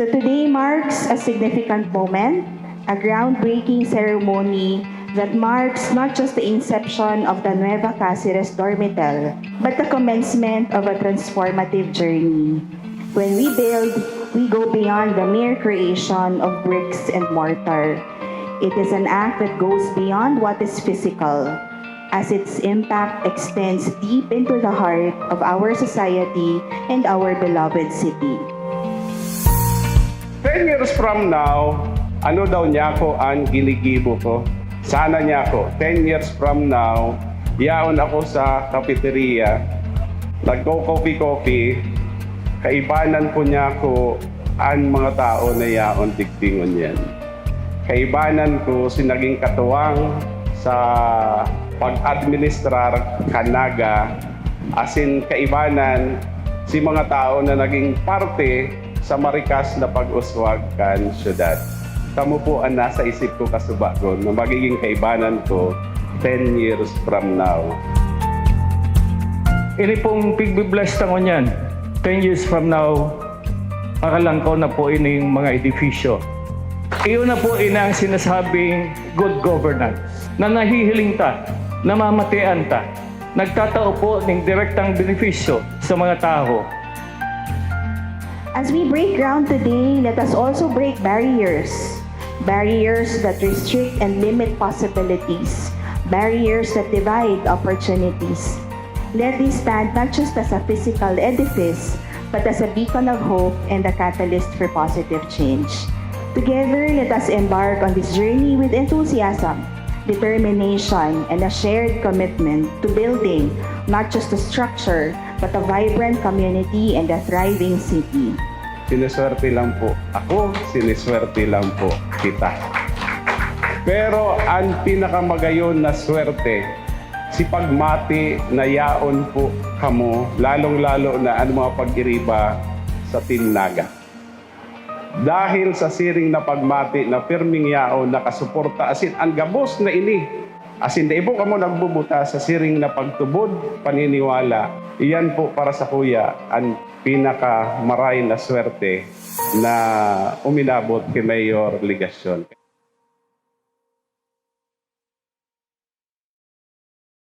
So today marks a significant moment, a groundbreaking ceremony that marks not just the inception of the Nueva Cáceres Dormitel, but the commencement of a transformative journey. When we build, we go beyond the mere creation of bricks and mortar. It is an act that goes beyond what is physical, as its impact extends deep into the heart of our society and our beloved city. 10 years from now, ano daw niya ako ang ginigibo ko? Sana niya ako, 10 years from now, yaon ako sa cafeteria, nagko-coffee-coffee, kaibanan po niya ako ang mga tao na yaon tigtingon yan. Kaibanan ko si naging katuwang sa pag-administrar Kanaga, asin kaibanan si mga tao na naging parte sa marikas na pag-uswag kan syudad. Kamu po ang nasa isip ko kasubagon na magiging kaibanan ko 10 years from now. Ini pong pigbibless tangon yan. 10 years from now, makalangkaw na po ini yung mga edifisyo. Iyon na po ina ang sinasabing good governance. Na nahihiling ta, namamatian ta, nagtatao po ng direktang benepisyo sa mga tao. As we break ground today, let us also break barriers. Barriers that restrict and limit possibilities. Barriers that divide opportunities. Let these stand not just as a physical edifice, but as a beacon of hope and a catalyst for positive change. Together, let us embark on this journey with enthusiasm, determination, and a shared commitment to building not just a structure, but a vibrant community and a thriving city. Siniswerte lang po ako, siniswerte lang po kita. Pero ang pinakamagayon na swerte, si pagmati na yaon po kamo, lalong-lalo na ang mga pag-iriba sa Tinnaga. Dahil sa siring na pagmati na pirming yaon nakasuporta asin ang gabos na ini asin da ibo kamo nagbubuta sa siring na pagtubod paniniwala iyan po para sa kuya ang pinaka maray na swerte na uminabot kay Mayor Ligasyon.